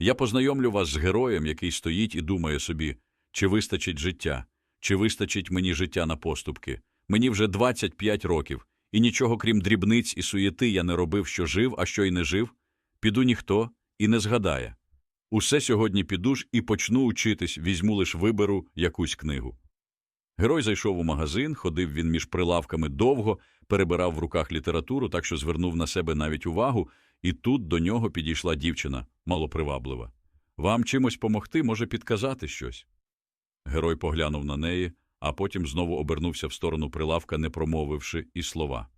Я познайомлю вас з героєм, який стоїть і думає собі, чи вистачить життя, чи вистачить мені життя на поступки. Мені вже 25 років, і нічого крім дрібниць і суєти я не робив, що жив, а що й не жив. Піду ніхто і не згадає. Усе сьогодні піду ж і почну учитись, візьму лиш виберу якусь книгу. Герой зайшов у магазин, ходив він між прилавками довго, перебирав в руках літературу, так що звернув на себе навіть увагу, і тут до нього підійшла дівчина, малоприваблива. Вам чимось помогти, може підказати щось. Герой поглянув на неї, а потім знову обернувся в сторону прилавка, не промовивши і слова.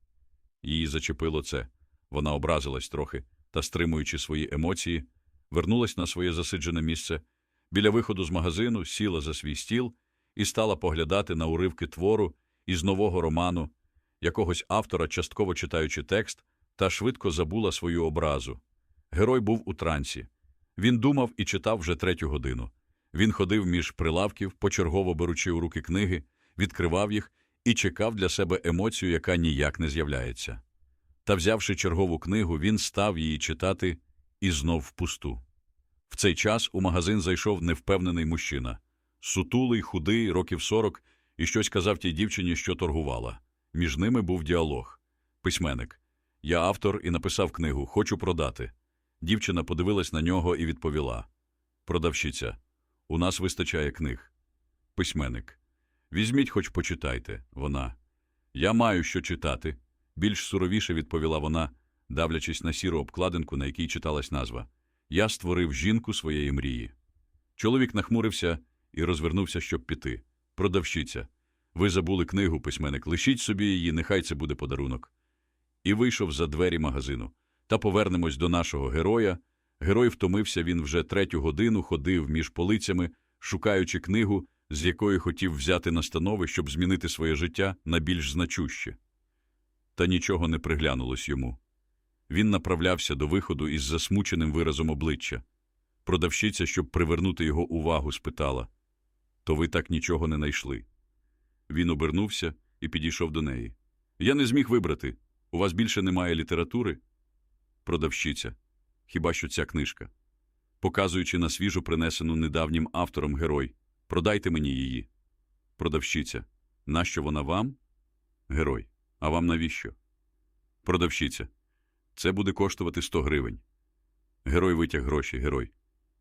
Її зачепило це. Вона образилась трохи та, стримуючи свої емоції, вернулась на своє засиджене місце. Біля виходу з магазину сіла за свій стіл і стала поглядати на уривки твору із нового роману, якогось автора, частково читаючи текст, та швидко забула свою образу. Герой був у трансі. Він думав і читав вже третю годину. Він ходив між прилавків, почергово беручи у руки книги, відкривав їх і чекав для себе емоцію, яка ніяк не з'являється. Та, взявши чергову книгу, він став її читати і знов впусту. В цей час у магазин зайшов невпевнений мужчина. Сутулий, худий, років сорок, і щось казав тій дівчині, що торгувала. Між ними був діалог. Письменник. Я автор і написав книгу «Хочу продати». Дівчина подивилась на нього і відповіла. Продавщиця. У нас вистачає книг. Письменник. Візьміть, хоч почитайте. Вона. Я маю що читати. Більш суровіше відповіла вона, давлячись на сіру обкладинку, на якій читалась назва. Я створив жінку своєї мрії. Чоловік нахмурився і розвернувся, щоб піти. Продавщиця. Ви забули книгу, письменник. Лишіть собі її, нехай це буде подарунок. І вийшов за двері магазину. Та повернемось до нашого героя. Герой втомився, він вже третю годину ходив між полицями, шукаючи книгу, з якої хотів взяти настанови, щоб змінити своє життя на більш значуще. Та нічого не приглянулось йому. Він направлявся до виходу із засмученим виразом обличчя. Продавщиця, щоб привернути його увагу, спитала То ви так нічого не знайшли. Він обернувся і підійшов до неї. Я не зміг вибрати. У вас більше немає літератури? Продавщиця. Хіба що ця книжка. Показуючи на свіжу принесену недавнім автором герой. Продайте мені її. Продавщиця. Нащо вона вам? Герой. А вам навіщо? Продавщиця. Це буде коштувати 100 гривень. Герой витяг гроші, герой.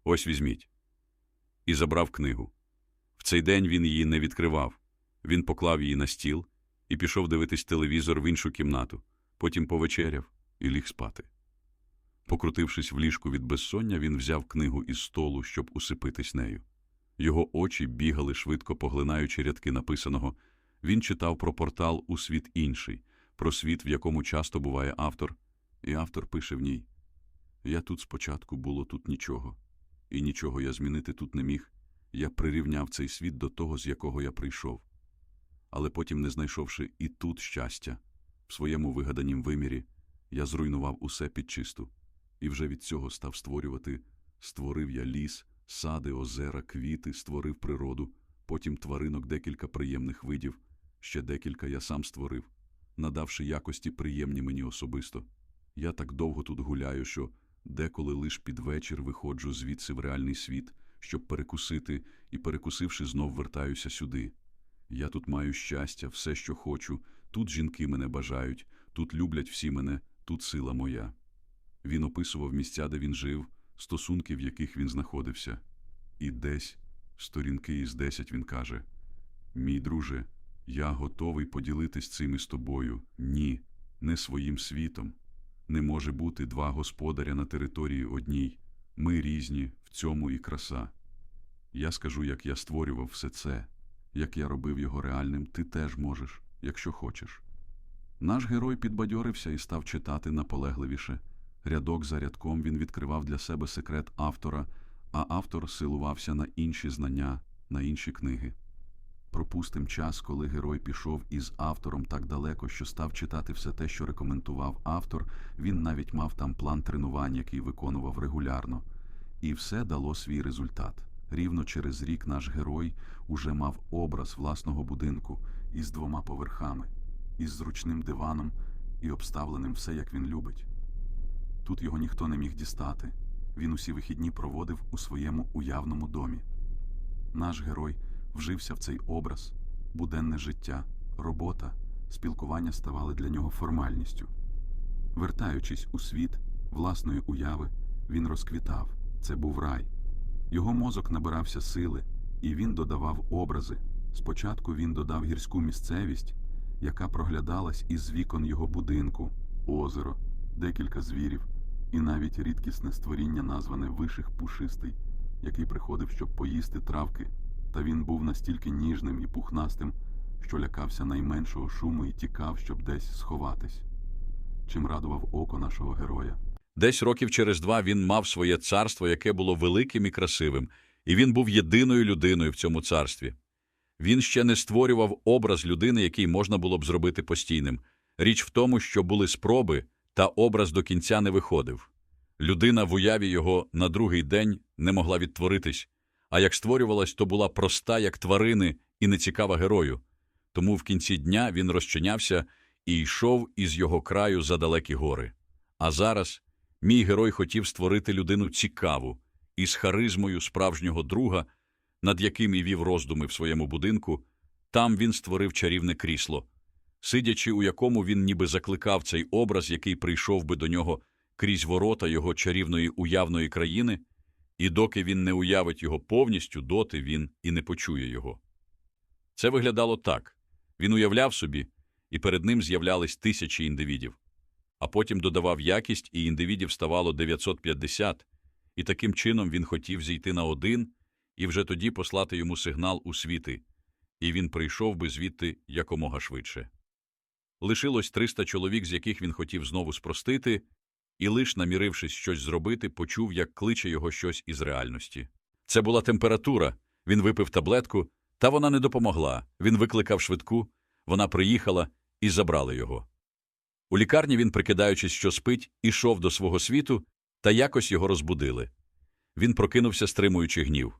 Ось візьміть. І забрав книгу. В цей день він її не відкривав. Він поклав її на стіл і пішов дивитись телевізор в іншу кімнату. Потім повечеряв і ліг спати. Покрутившись в ліжку від безсоння, він взяв книгу із столу, щоб усипитись нею. Його очі бігали швидко поглинаючи рядки написаного. Він читав про портал у світ інший, про світ, в якому часто буває автор, і автор пише в ній Я тут спочатку було тут нічого, і нічого я змінити тут не міг. Я прирівняв цей світ до того, з якого я прийшов. Але потім, не знайшовши і тут щастя, в своєму вигаданім вимірі, я зруйнував усе під чисту, і вже від цього став створювати. Створив я ліс, сади, озера, квіти, створив природу, потім тваринок декілька приємних видів, ще декілька я сам створив, надавши якості приємні мені особисто. Я так довго тут гуляю, що деколи лиш під вечір виходжу звідси в реальний світ, щоб перекусити, і, перекусивши, знов вертаюся сюди. Я тут маю щастя, все, що хочу, тут жінки мене бажають, тут люблять всі мене, тут сила моя. Він описував місця, де він жив, стосунки, в яких він знаходився. І десь, сторінки із десять, він каже: Мій друже, я готовий поділитись цим із тобою. Ні, не своїм світом. Не може бути два господаря на території одній. Ми різні, в цьому і краса. Я скажу, як я створював все це, як я робив його реальним, ти теж можеш, якщо хочеш. Наш герой підбадьорився і став читати наполегливіше. Рядок за рядком він відкривав для себе секрет автора, а автор силувався на інші знання, на інші книги. Пропустим час, коли герой пішов із автором так далеко, що став читати все те, що рекомендував автор. Він навіть мав там план тренувань, який виконував регулярно. І все дало свій результат. Рівно через рік наш герой уже мав образ власного будинку із двома поверхами, із зручним диваном і обставленим все, як він любить. Тут його ніхто не міг дістати. він усі вихідні проводив у своєму уявному домі. Наш герой вжився в цей образ, буденне життя, робота, спілкування ставали для нього формальністю. Вертаючись у світ власної уяви, він розквітав. Це був рай. Його мозок набирався сили, і він додавав образи. Спочатку він додав гірську місцевість, яка проглядалась із вікон його будинку, озеро, декілька звірів і навіть рідкісне створіння, назване виших пушистий, який приходив, щоб поїсти травки, та він був настільки ніжним і пухнастим, що лякався найменшого шуму і тікав, щоб десь сховатись. Чим радував око нашого героя. Десь років через два він мав своє царство, яке було великим і красивим, і він був єдиною людиною в цьому царстві. Він ще не створював образ людини, який можна було б зробити постійним. Річ в тому, що були спроби, та образ до кінця не виходив. Людина в уяві його на другий день не могла відтворитись, а як створювалась, то була проста, як тварини, і нецікава герою. Тому в кінці дня він розчинявся і йшов із його краю за далекі гори. А зараз мій герой хотів створити людину цікаву, із харизмою справжнього друга, над яким і вів роздуми в своєму будинку, там він створив чарівне крісло, сидячи у якому він ніби закликав цей образ, який прийшов би до нього крізь ворота його чарівної уявної країни, і доки він не уявить його повністю, доти він і не почує його. Це виглядало так. Він уявляв собі, і перед ним з'являлись тисячі індивідів. А потім додавав якість, і індивідів ставало 950, і таким чином він хотів зійти на один і вже тоді послати йому сигнал у світи, і він прийшов би звідти якомога швидше. Лишилось 300 чоловік, з яких він хотів знову спростити, і лиш намірившись щось зробити, почув, як кличе його щось із реальності. Це була температура. Він випив таблетку, та вона не допомогла. Він викликав швидку, вона приїхала і забрала його. У лікарні він, прикидаючись, що спить, ішов до свого світу, та якось його розбудили. Він прокинувся, стримуючи гнів.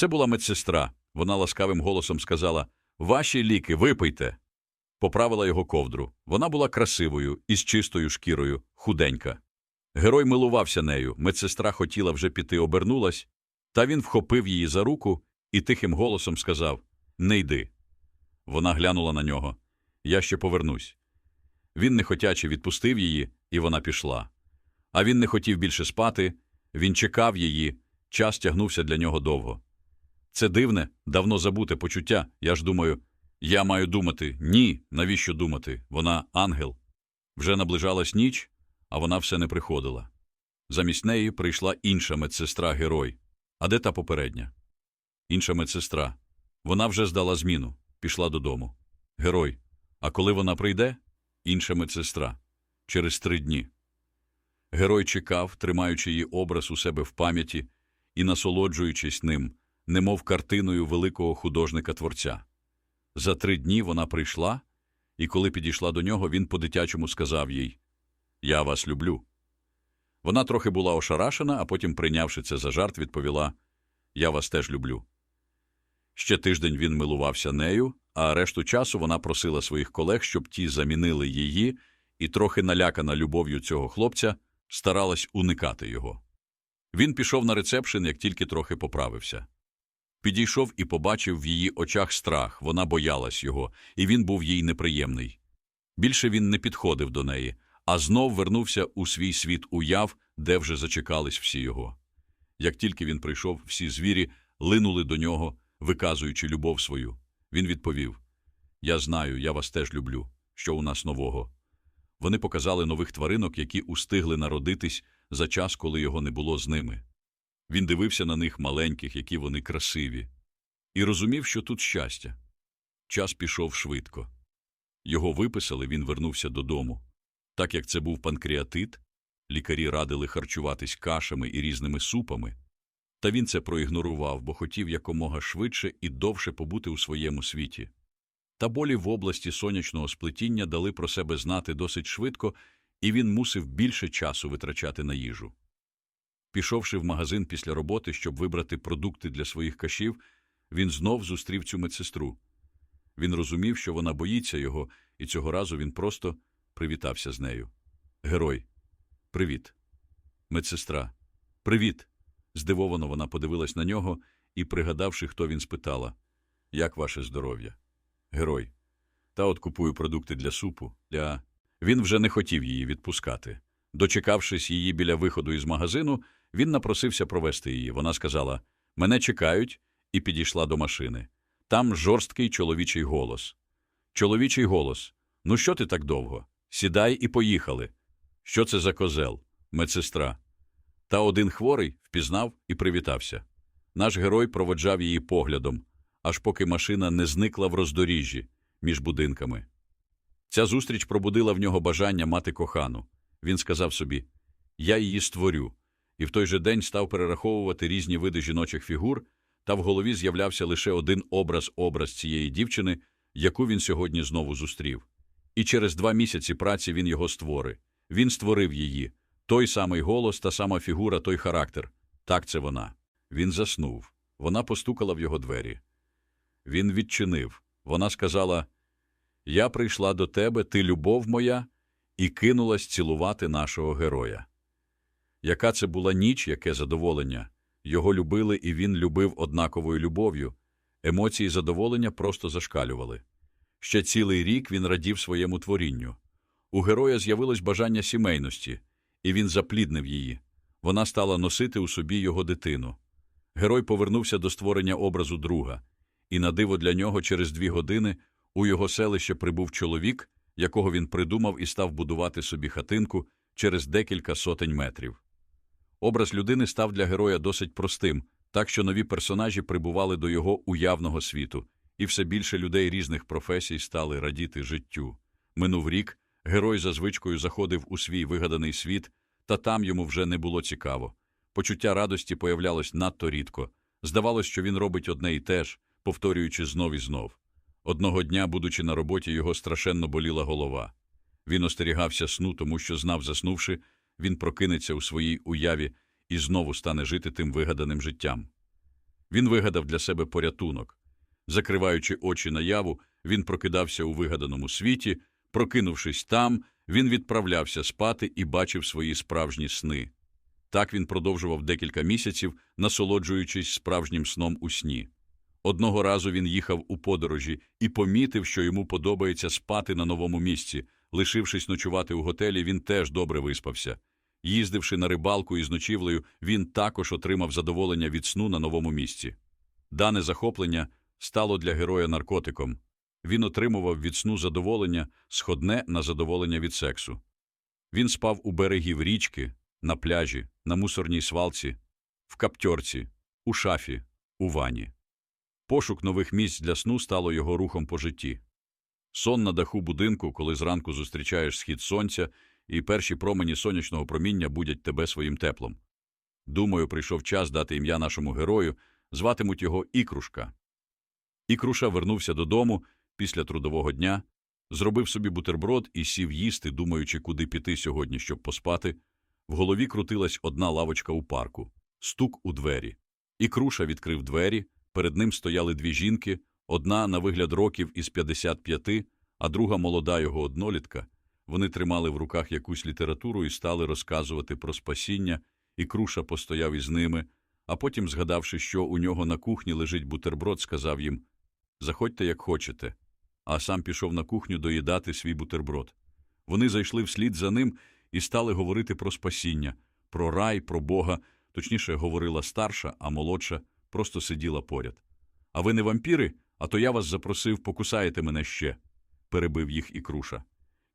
Це була медсестра. Вона ласкавим голосом сказала Ваші ліки, випийте. Поправила його ковдру. Вона була красивою, із чистою шкірою, худенька. Герой милувався нею. Медсестра хотіла вже піти, обернулась, та він вхопив її за руку і тихим голосом сказав Не йди. Вона глянула на нього. Я ще повернусь. Він нехотяче відпустив її, і вона пішла. А він не хотів більше спати, він чекав її, час тягнувся для нього довго. Це дивне, давно забуте почуття. Я ж думаю, я маю думати. Ні, навіщо думати? Вона ангел. Вже наближалась ніч, а вона все не приходила. Замість неї прийшла інша медсестра герой. А де та попередня? Інша медсестра. Вона вже здала зміну, пішла додому. Герой. А коли вона прийде? Інша медсестра. Через три дні. Герой чекав, тримаючи її образ у себе в пам'яті і насолоджуючись ним, немов картиною великого художника-творця. За три дні вона прийшла, і коли підійшла до нього, він по-дитячому сказав їй «Я вас люблю». Вона трохи була ошарашена, а потім, прийнявши це за жарт, відповіла «Я вас теж люблю». Ще тиждень він милувався нею, а решту часу вона просила своїх колег, щоб ті замінили її, і трохи налякана любов'ю цього хлопця, старалась уникати його. Він пішов на рецепшн, як тільки трохи поправився. Підійшов і побачив в її очах страх, вона боялась його, і він був їй неприємний. Більше він не підходив до неї, а знов вернувся у свій світ уяв, де вже зачекались всі його. Як тільки він прийшов, всі звірі линули до нього, виказуючи любов свою. Він відповів Я знаю, я вас теж люблю. Що у нас нового? Вони показали нових тваринок, які устигли народитись за час, коли його не було з ними. Він дивився на них маленьких, які вони красиві, і розумів, що тут щастя. Час пішов швидко. Його виписали, він вернувся додому. Так як це був панкреатит, лікарі радили харчуватись кашами і різними супами, та він це проігнорував, бо хотів якомога швидше і довше побути у своєму світі. Та болі в області сонячного сплетіння дали про себе знати досить швидко, і він мусив більше часу витрачати на їжу. Пішовши в магазин після роботи, щоб вибрати продукти для своїх кашів, він знов зустрів цю медсестру. Він розумів, що вона боїться його, і цього разу він просто привітався з нею. Герой. Привіт. Медсестра. Привіт. Здивовано вона подивилась на нього і, пригадавши, хто він, спитала Як ваше здоров'я? Герой. Та от купую продукти для супу. Для... Він вже не хотів її відпускати. Дочекавшись її біля виходу із магазину, він напросився провести її. Вона сказала Мене чекають, і підійшла до машини. Там жорсткий чоловічий голос. Чоловічий голос. Ну що ти так довго? Сідай і поїхали. Що це за козел? Медсестра. Та один хворий впізнав і привітався. Наш герой проводжав її поглядом, аж поки машина не зникла в роздоріжжі між будинками. Ця зустріч пробудила в нього бажання мати кохану. Він сказав собі Я її створю, і в той же день став перераховувати різні види жіночих фігур, та в голові з'являвся лише один образ-образ цієї дівчини, яку він сьогодні знову зустрів. І через два місяці праці він його створи. Він створив її. Той самий голос, та сама фігура, той характер. Так це вона. Він заснув. Вона постукала в його двері. Він відчинив. Вона сказала Я прийшла до тебе, ти любов моя, і кинулась цілувати нашого героя. Яка це була ніч, яке задоволення. Його любили, і він любив однаковою любов'ю. Емоції задоволення просто зашкалювали. Ще цілий рік він радів своєму творінню. У героя з'явилось бажання сімейності, і він запліднив її. Вона стала носити у собі його дитину. Герой повернувся до створення образу друга, і на диво для нього через дві години у його селище прибув чоловік, якого він придумав і став будувати собі хатинку через декілька сотень метрів. Образ людини став для героя досить простим, так що нові персонажі прибували до його уявного світу, і все більше людей різних професій стали радіти життю. Минув рік, герой за звичкою заходив у свій вигаданий світ, та там йому вже не було цікаво. Почуття радості появлялось надто рідко. Здавалось, що він робить одне і те ж, повторюючи знов і знов. Одного дня, будучи на роботі, його страшенно боліла голова. Він остерігався сну, тому що знав, заснувши, він прокинеться у своїй уяві і знову стане жити тим вигаданим життям. Він вигадав для себе порятунок. Закриваючи очі наяву, він прокидався у вигаданому світі, прокинувшись там, він відправлявся спати і бачив свої справжні сни. Так він продовжував декілька місяців, насолоджуючись справжнім сном у сні. Одного разу він їхав у подорожі і помітив, що йому подобається спати на новому місці. Лишившись ночувати у готелі, він теж добре виспався. Їздивши на рибалку із ночівлею, він також отримав задоволення від сну на новому місці. Дане захоплення стало для героя наркотиком. Він отримував від сну задоволення, сходне на задоволення від сексу. Він спав у берегів річки, на пляжі, на мусорній свалці, в каптьорці, у шафі, у вані. Пошук нових місць для сну стало його рухом по житті. Сон на даху будинку, коли зранку зустрічаєш схід сонця, і перші промені сонячного проміння будять тебе своїм теплом. Думаю, прийшов час дати ім'я нашому герою, зватимуть його Ікрушка. Ікруша вернувся додому після трудового дня, зробив собі бутерброд і сів їсти, думаючи, куди піти сьогодні, щоб поспати. В голові крутилась одна лавочка у парку, стук у двері. Ікруша відкрив двері, перед ним стояли дві жінки, одна на вигляд років із 55, а друга молода його однолітка. Вони тримали в руках якусь літературу і стали розказувати про спасіння, і Круша постояв із ними, а потім, згадавши, що у нього на кухні лежить бутерброд, сказав їм «Заходьте, як хочете», а сам пішов на кухню доїдати свій бутерброд. Вони зайшли вслід за ним і стали говорити про спасіння, про рай, про Бога, точніше, говорила старша, а молодша просто сиділа поряд. А ви не вампіри? А то я вас запросив, покусаєте мене ще, перебив їх і Круша.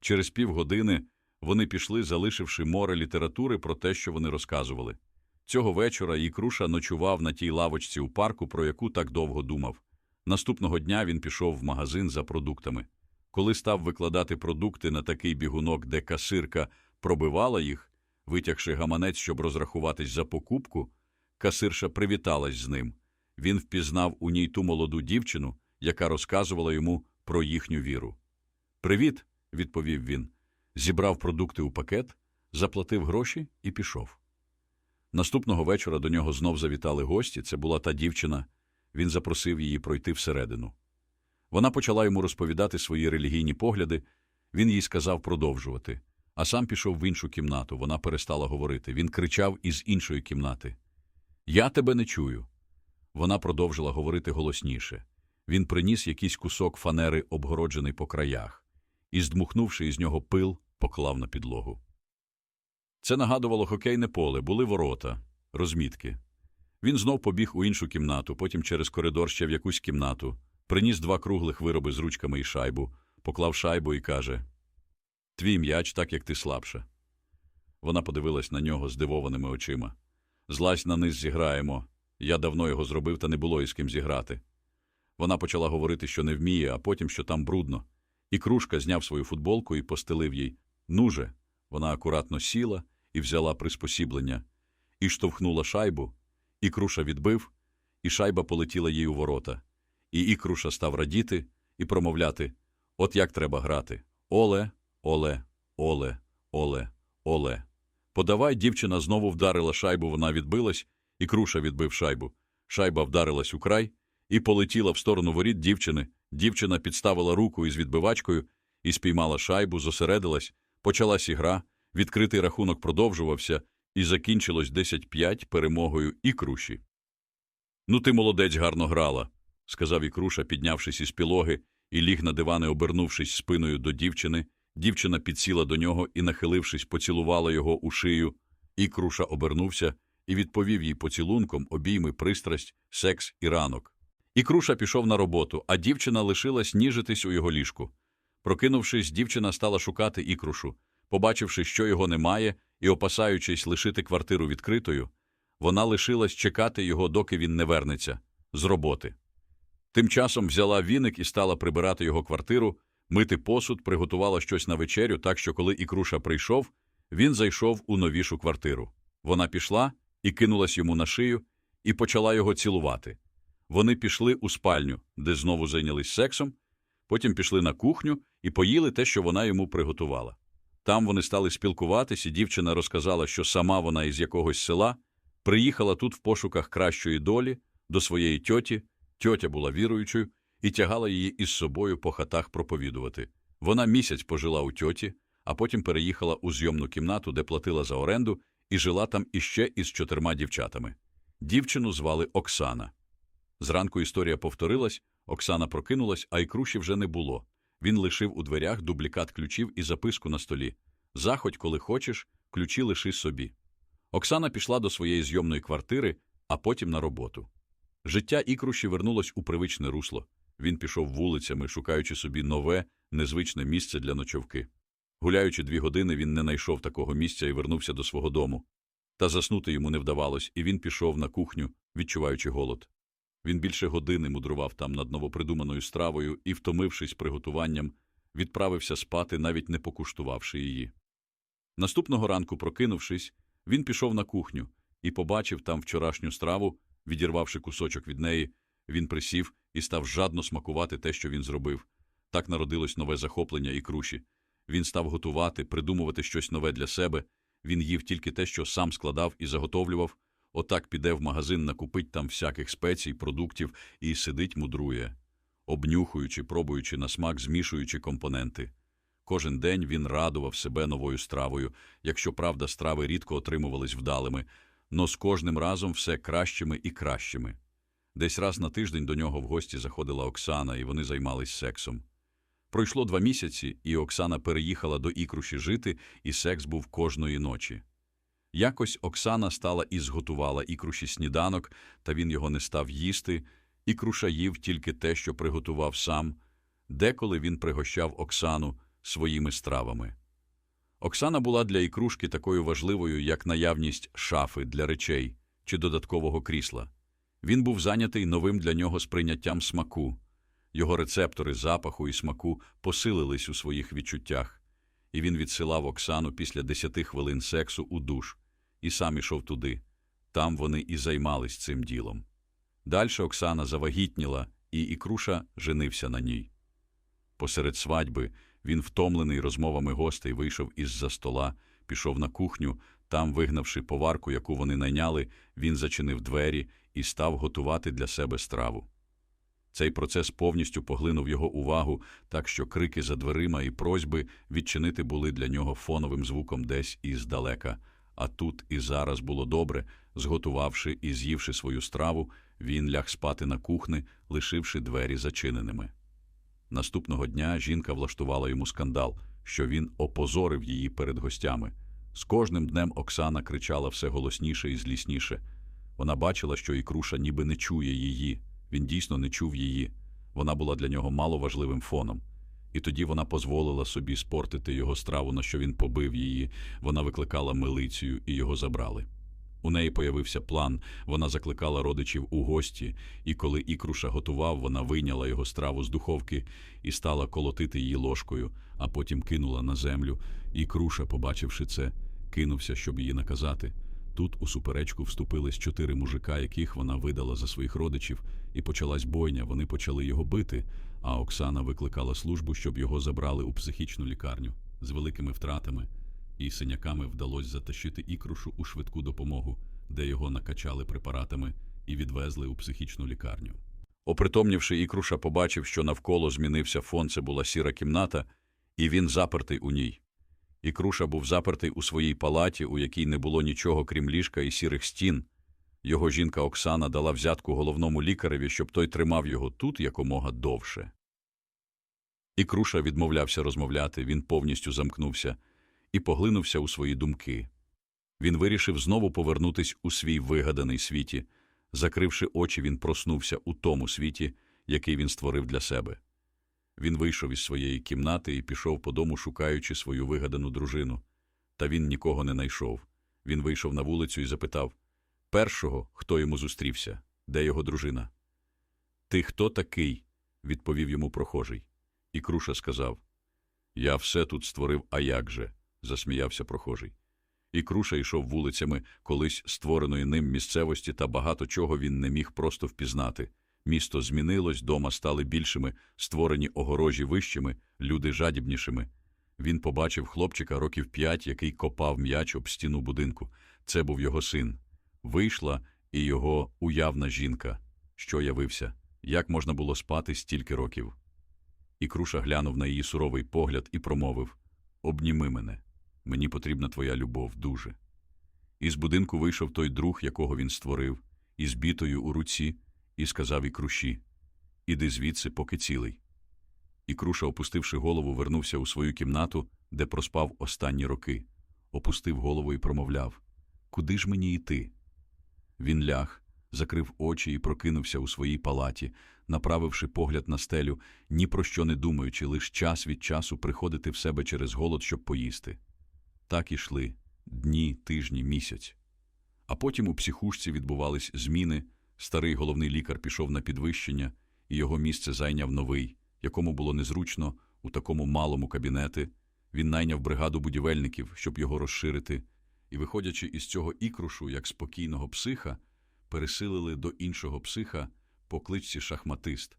Через півгодини вони пішли, залишивши море літератури про те, що вони розказували. Цього вечора Ікруша ночував на тій лавочці у парку, про яку так довго думав. Наступного дня він пішов в магазин за продуктами. Коли став викладати продукти на такий бігунок, де касирка пробивала їх, витягши гаманець, щоб розрахуватись за покупку, касирша привіталась з ним. Він впізнав у ній ту молоду дівчину, яка розказувала йому про їхню віру. Привіт, відповів він, зібрав продукти у пакет, заплатив гроші і пішов. Наступного вечора до нього знов завітали гості. Це була та дівчина. Він запросив її пройти всередину. Вона почала йому розповідати свої релігійні погляди. Він їй сказав продовжувати. а сам пішов в іншу кімнату. Вона перестала говорити. Він кричав із іншої кімнати. Я тебе не чую. Вона продовжила говорити голосніше. Він приніс якийсь кусок фанери, обгороджений по краях, і, здмухнувши із нього пил, поклав на підлогу. Це нагадувало хокейне поле, були ворота, розмітки. Він знов побіг у іншу кімнату, потім через коридор ще в якусь кімнату, приніс два круглих вироби з ручками і шайбу, поклав шайбу і каже Твій м'яч, так як ти слабша. Вона подивилась на нього здивованими очима. Злазь на низ зіграємо. Я давно його зробив, та не було із ким зіграти. Вона почала говорити, що не вміє, а потім, що там брудно. І кружка зняв свою футболку і постелив їй. Ну же. Вона акуратно сіла і взяла приспосіблення, і штовхнула шайбу, і круша відбив, і шайба полетіла їй у ворота. І ікруша став радіти і промовляти От як треба грати. Оле, оле, оле, оле, оле. Подавай, дівчина знову вдарила шайбу, вона відбилась, і круша відбив шайбу. Шайба вдарилась у край і полетіла в сторону воріт дівчини. Дівчина підставила руку із відбивачкою і спіймала шайбу, зосередилась, почалась ігра, відкритий рахунок продовжувався і закінчилось 10-5 перемогою ікруші. Ну, ти молодець гарно грала, сказав ікруша, піднявшись із пілоги, і ліг на дивани, обернувшись спиною до дівчини. Дівчина підсіла до нього і, нахилившись, поцілувала його у шию. Ікруша обернувся і відповів їй поцілунком обійми пристрасть, секс і ранок. Ікруша пішов на роботу, а дівчина лишилась ніжитись у його ліжку. Прокинувшись, дівчина стала шукати ікрушу. Побачивши, що його немає, і опасаючись лишити квартиру відкритою, вона лишилась чекати його, доки він не вернеться з роботи. Тим часом взяла віник і стала прибирати його квартиру, мити посуд, приготувала щось на вечерю, так що, коли ікруша прийшов, він зайшов у новішу квартиру. Вона пішла і кинулась йому на шию і почала його цілувати. Вони пішли у спальню, де знову зайнялись сексом, потім пішли на кухню і поїли те, що вона йому приготувала. Там вони стали спілкуватись, і дівчина розказала, що сама вона із якогось села приїхала тут в пошуках кращої долі до своєї тьоті. Тьотя була віруючою і тягала її із собою по хатах проповідувати. Вона місяць пожила у тьоті, а потім переїхала у зйомну кімнату, де платила за оренду, і жила там іще із чотирма дівчатами. Дівчину звали Оксана. Зранку історія повторилась, Оксана прокинулась, а ікруші вже не було. Він лишив у дверях дублікат ключів і записку на столі. Заходь, коли хочеш, ключі лиши собі. Оксана пішла до своєї зйомної квартири, а потім на роботу. Життя ікруші вернулось у привичне русло. Він пішов вулицями, шукаючи собі нове, незвичне місце для ночовки. Гуляючи дві години, він не знайшов такого місця і вернувся до свого дому. Та заснути йому не вдавалось, і він пішов на кухню, відчуваючи голод. Він більше години мудрував там над новопридуманою стравою і, втомившись приготуванням, відправився спати, навіть не покуштувавши її. Наступного ранку, прокинувшись, він пішов на кухню і побачив там вчорашню страву, відірвавши кусочок від неї, він присів і став жадно смакувати те, що він зробив. Так народилось нове захоплення і круші. Він став готувати, придумувати щось нове для себе. Він їв тільки те, що сам складав і заготовлював. Отак піде в магазин, накупить там всяких спецій, продуктів і сидить мудрує, обнюхуючи, пробуючи на смак, змішуючи компоненти. Кожен день він радував себе новою стравою, якщо правда, страви рідко отримувались вдалими, но з кожним разом все кращими і кращими. Десь раз на тиждень до нього в гості заходила Оксана, і вони займались сексом. Пройшло два місяці, і Оксана переїхала до ікруші жити, і секс був кожної ночі. Якось Оксана стала і зготувала ікруші сніданок, та він його не став їсти, ікруша їв тільки те, що приготував сам, деколи він пригощав Оксану своїми стравами. Оксана була для ікрушки такою важливою, як наявність шафи для речей чи додаткового крісла. Він був зайнятий новим для нього сприйняттям смаку. Його рецептори запаху і смаку посилились у своїх відчуттях, і він відсилав Оксану після десяти хвилин сексу у душ і сам ішов туди. Там вони і займались цим ділом. Дальше Оксана завагітніла, і Ікруша женився на ній. Посеред свадьби він, втомлений розмовами гостей, вийшов із-за стола, пішов на кухню, там, вигнавши поварку, яку вони найняли, він зачинив двері і став готувати для себе страву. Цей процес повністю поглинув його увагу, так що крики за дверима і просьби відчинити були для нього фоновим звуком десь іздалека. А тут і зараз було добре, зготувавши і з'ївши свою страву, він ляг спати на кухни, лишивши двері зачиненими. Наступного дня жінка влаштувала йому скандал, що він опозорив її перед гостями. З кожним днем Оксана кричала все голосніше і злісніше. Вона бачила, що Ікруша ніби не чує її. Він дійсно не чув її. Вона була для нього маловажливим фоном. І тоді вона дозволила собі спортити його страву, на що він побив її. Вона викликала милицію і його забрали. У неї появився план, вона закликала родичів у гості, і коли Ікруша готував, вона вийняла його страву з духовки і стала колотити її ложкою, а потім кинула на землю. Ікруша, побачивши це, кинувся, щоб її наказати. Тут у суперечку вступились чотири мужика, яких вона видала за своїх родичів, і почалась бойня. Вони почали його бити, а Оксана викликала службу, щоб його забрали у психічну лікарню з великими втратами. І синяками вдалося затащити ікрушу у швидку допомогу, де його накачали препаратами і відвезли у психічну лікарню. Опритомнівши, ікруша побачив, що навколо змінився фон, це була сіра кімната, і він запертий у ній. Ікруша був запертий у своїй палаті, у якій не було нічого, крім ліжка і сірих стін. Його жінка Оксана дала взятку головному лікареві, щоб той тримав його тут якомога довше. Ікруша відмовлявся розмовляти, він повністю замкнувся і поглинувся у свої думки. Він вирішив знову повернутись у свій вигаданий світі. Закривши очі, він проснувся у тому світі, який він створив для себе. Він вийшов із своєї кімнати і пішов по дому, шукаючи свою вигадану дружину. Та він нікого не знайшов. Він вийшов на вулицю і запитав першого, хто йому зустрівся, де його дружина. Ти хто такий? відповів йому прохожий. І Круша сказав Я все тут створив, а як же? засміявся прохожий. І Круша йшов вулицями колись створеної ним місцевості, та багато чого він не міг просто впізнати. Місто змінилось, дома стали більшими, створені огорожі вищими, люди жадібнішими. Він побачив хлопчика років п'ять, який копав м'яч об стіну будинку. Це був його син. Вийшла і його уявна жінка, що явився, як можна було спати стільки років. І Круша глянув на її суровий погляд і промовив Обніми мене, мені потрібна твоя любов дуже. Із будинку вийшов той друг, якого він створив, із бітою у руці, і сказав Ікруші Іди звідси, поки цілий. І Круша, опустивши голову, вернувся у свою кімнату, де проспав останні роки, опустив голову і промовляв Куди ж мені йти? Він ляг, закрив очі і прокинувся у своїй палаті, направивши погляд на стелю, ні про що не думаючи, лиш час від часу приходити в себе через голод, щоб поїсти. Так ішли дні, тижні, місяць. А потім у психушці відбувались зміни, старий головний лікар пішов на підвищення, і його місце зайняв новий, якому було незручно у такому малому кабінети. Він найняв бригаду будівельників, щоб його розширити, і, виходячи із цього ікрушу, як спокійного психа, пересилили до іншого психа по кличці шахматист,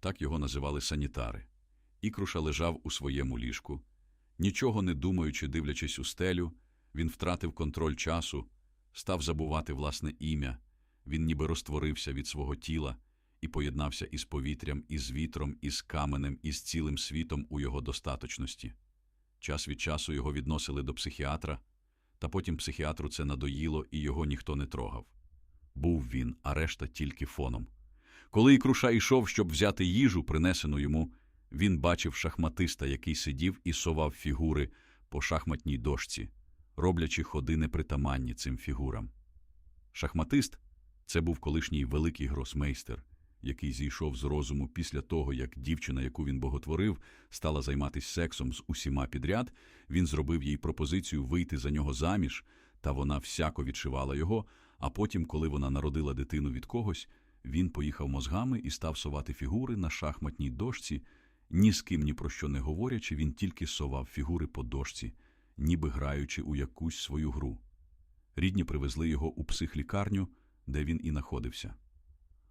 так його називали санітари. Ікруша лежав у своєму ліжку. Нічого не думаючи, дивлячись у стелю, він втратив контроль часу, став забувати власне ім'я, він ніби розтворився від свого тіла і поєднався із повітрям, із вітром, із каменем, із цілим світом у його достаточності. Час від часу його відносили до психіатра, та потім психіатру це надоїло, і його ніхто не трогав. Був він, а решта тільки фоном. Коли Ікруша йшов, щоб взяти їжу, принесену йому, він бачив шахматиста, який сидів і совав фігури по шахматній дошці, роблячи ходи непритаманні цим фігурам. Шахматист це був колишній великий гросмейстер, який зійшов з розуму після того, як дівчина, яку він боготворив, стала займатися сексом з усіма підряд, він зробив їй пропозицію вийти за нього заміж, та вона всяко відшивала його, а потім, коли вона народила дитину від когось, він поїхав мозгами і став совати фігури на шахматній дошці, ні з ким ні про що не говорячи, він тільки совав фігури по дошці, ніби граючи у якусь свою гру. Рідні привезли його у психлікарню, де він і знаходився.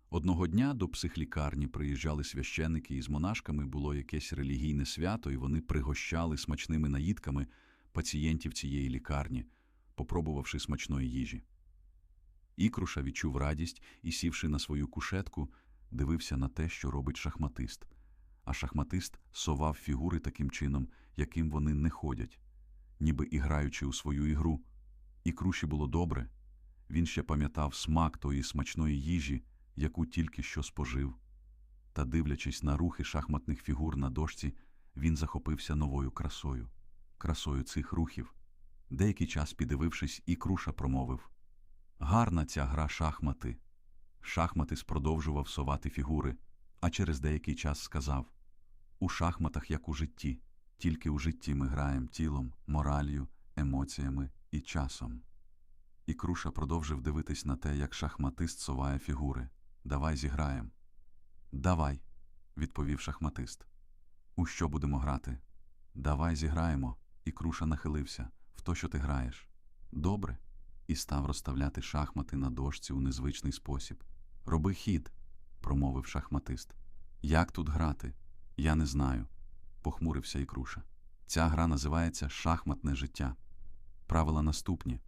Одного дня до психлікарні приїжджали священники із монашками, було якесь релігійне свято, і вони пригощали смачними наїдками пацієнтів цієї лікарні, попробувавши смачної їжі. Ікруша відчув радість і, сівши на свою кушетку, дивився на те, що робить шахматист, а шахматист совав фігури таким чином, яким вони не ходять, ніби і граючи у свою ігру. І круші було добре. Він ще пам'ятав смак тої смачної їжі, яку тільки що спожив. Та, дивлячись на рухи шахматних фігур на дошці, він захопився новою красою, красою цих рухів. Деякий час, піддивившись, і круша промовив Гарна ця гра шахмати. Шахматис продовжував совати фігури, а через деякий час сказав У шахматах, як у житті, тільки у житті ми граємо тілом, моралью, емоціями і часом. І Круша продовжив дивитись на те, як шахматист соває фігури. Давай зіграєм. Давай, відповів шахматист. У що будемо грати? Давай зіграємо. І Круша нахилився. В то, що ти граєш. Добре. І став розставляти шахмати на дошці у незвичний спосіб. Роби хід, промовив шахматист. Як тут грати? Я не знаю, похмурився Ікруша. Ця гра називається шахматне життя. Правила наступні.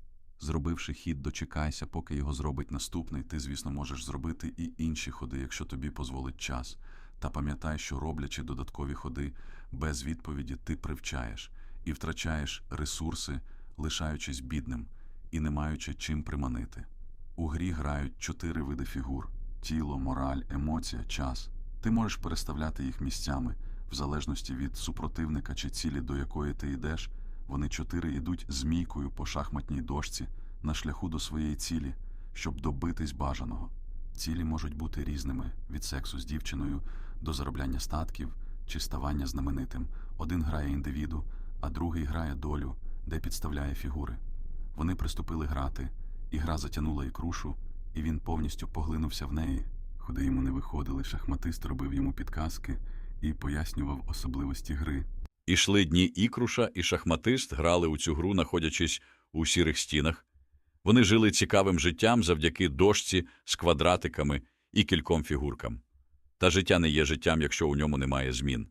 Зробивши хід, дочекайся, поки його зробить наступний. Ти, звісно, можеш зробити і інші ходи, якщо тобі дозволить час. Та пам'ятай, що роблячи додаткові ходи, без відповіді ти привчаєш і втрачаєш ресурси, лишаючись бідним і не маючи чим приманити. У грі грають чотири види фігур: тіло, мораль, емоція, час. Ти можеш переставляти їх місцями, в залежності від супротивника чи цілі, до якої ти йдеш. Вони чотири йдуть змійкою по шахматній дошці на шляху до своєї цілі, щоб добитись бажаного. Цілі можуть бути різними від сексу з дівчиною до заробляння статків чи ставання знаменитим. Один грає індивіду, а другий грає долю, де підставляє фігури. Вони приступили грати, і гра затягнула ікрушу, і він повністю поглинувся в неї. Ходи йому не виходили, шахматист робив йому підказки і пояснював особливості гри. Ішли дні ікруша, і шахматист грали у цю гру, знаходячись у сірих стінах. Вони жили цікавим життям завдяки дошці з квадратиками і кільком фігуркам. Та життя не є життям, якщо у ньому немає змін.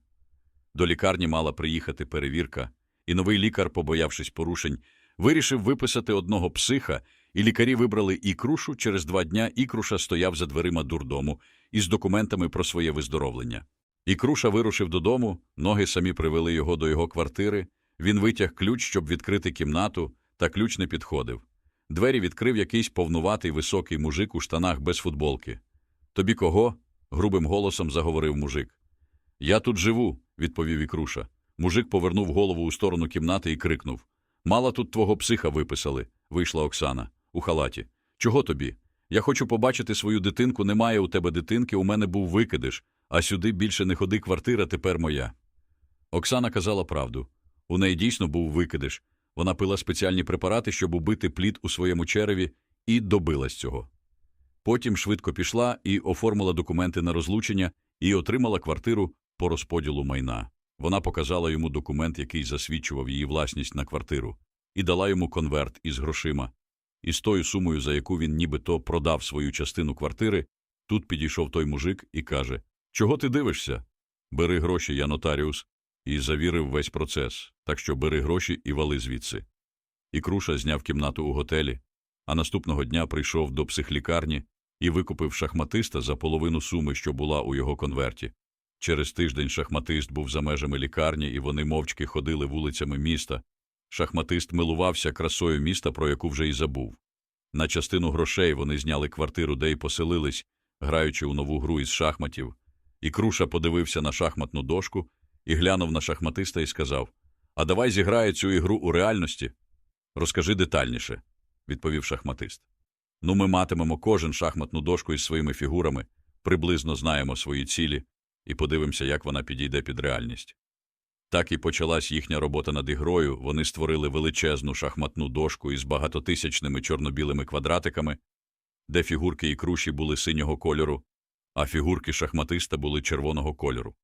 До лікарні мала приїхати перевірка, і новий лікар, побоявшись порушень, вирішив виписати одного психа, і лікарі вибрали ікрушу. Через два дня ікруша стояв за дверима дурдому із документами про своє виздоровлення. Ікруша вирушив додому, ноги самі привели його до його квартири. Він витяг ключ, щоб відкрити кімнату, та ключ не підходив. Двері відкрив якийсь повнуватий високий мужик у штанах без футболки. Тобі кого? грубим голосом заговорив мужик. Я тут живу, відповів Ікруша. Мужик повернув голову у сторону кімнати і крикнув Мала тут твого психа виписали, вийшла Оксана, у халаті. Чого тобі? Я хочу побачити свою дитинку, немає у тебе дитинки, у мене був викидиш, а сюди більше не ходи, квартира тепер моя. Оксана казала правду. У неї дійсно був викидиш. Вона пила спеціальні препарати, щоб убити плід у своєму череві, і добилась цього. Потім швидко пішла і оформила документи на розлучення і отримала квартиру по розподілу майна. Вона показала йому документ, який засвідчував її власність на квартиру, і дала йому конверт із грошима. І з тою сумою, за яку він нібито продав свою частину квартири, тут підійшов той мужик і каже Чого ти дивишся? Бери гроші, я нотаріус, і завірив весь процес, так що бери гроші і вали звідси. І Круша зняв кімнату у готелі, а наступного дня прийшов до психлікарні і викупив шахматиста за половину суми, що була у його конверті. Через тиждень шахматист був за межами лікарні, і вони мовчки ходили вулицями міста. Шахматист милувався красою міста, про яку вже й забув. На частину грошей вони зняли квартиру, де й поселились, граючи у нову гру із шахматів. І Круша подивився на шахматну дошку і глянув на шахматиста і сказав А давай зіграє цю ігру у реальності. Розкажи детальніше, відповів шахматист. Ну, ми матимемо кожен шахматну дошку із своїми фігурами, приблизно знаємо свої цілі, і подивимося, як вона підійде під реальність. Так і почалась їхня робота над ігрою. Вони створили величезну шахматну дошку із багатотисячними чорно-білими квадратиками, де фігурки і круші були синього кольору, а фігурки шахматиста були червоного кольору.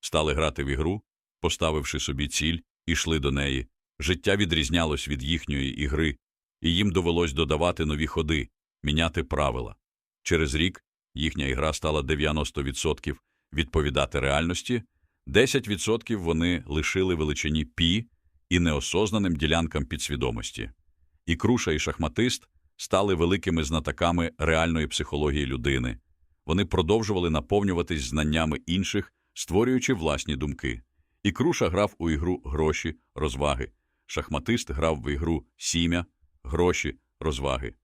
Стали грати в ігру, поставивши собі ціль, і йшли до неї. Життя відрізнялось від їхньої ігри, і їм довелось додавати нові ходи, міняти правила. Через рік їхня ігра стала 90% відповідати реальності, 10% вони лишили величині пі і неосознаним ділянкам підсвідомості. І Круша, і шахматист стали великими знатоками реальної психології людини. Вони продовжували наповнюватись знаннями інших, створюючи власні думки. І Круша грав у ігру гроші, розваги. Шахматист грав в ігру сім'я, гроші, розваги.